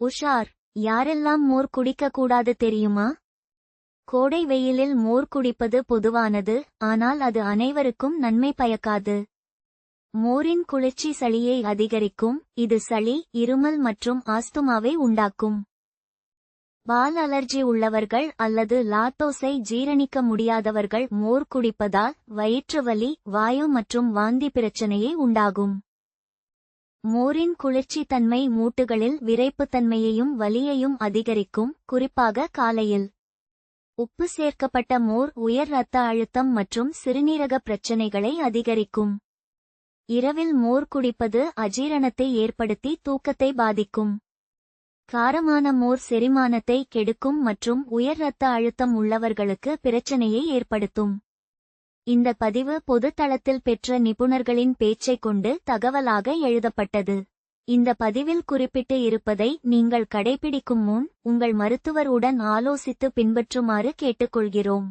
உஷார் யாரெல்லாம் மோர் குடிக்க கூடாது தெரியுமா? கோடை வெயிலில் மோர் குடிப்பது பொதுவானது ஆனால் அது அனைவருக்கும் நன்மை பயக்காது. மோரின் குளிர்ச்சி சளியை அதிகரிக்கும் இது சளி இருமல் மற்றும் ஆஸ்துமாவை உண்டாக்கும். பால் அலர்ஜி உள்ளவர்கள் அல்லது லாட்டோஸை ஜீரணிக்க முடியாதவர்கள் மோர் குடிப்பதால் வயிற்றுவலி வாயு மற்றும் வாந்தி பிரச்சனையை உண்டாகும். மோரின் குளிர்ச்சி தன்மை மூட்டுகளில் விரைப்புத்தன்மையையும் வலியையும் அதிகரிக்கும் குறிப்பாக காலையில். உப்பு சேர்க்கப்பட்ட மோர் உயர் இரத்த அழுத்தம் மற்றும் சிறுநீரக பிரச்சனைகளை அதிகரிக்கும். இரவில் மோர் குடிப்பது அஜீரணத்தை ஏற்படுத்தி தூக்கத்தை பாதிக்கும். காரமான மோர் செரிமானத்தை கெடுக்கும் மற்றும் உயர் இரத்த அழுத்தம் உள்ளவர்களுக்கு பிரச்சனையை ஏற்படுத்தும். இந்த பதிவு பொது தளத்தில் பெற்ற நிபுணர்களின் பேச்சைக் கொண்டு தகவலாக எழுதப்பட்டது. இந்த பதிவில் குறிப்பிட்டு இருப்பதை நீங்கள் கடைபிடிக்கும் முன் உங்கள் மருத்துவர் உடன் ஆலோசித்து பின்பற்றுமாறு கேட்டுக்கொள்கிறோம்.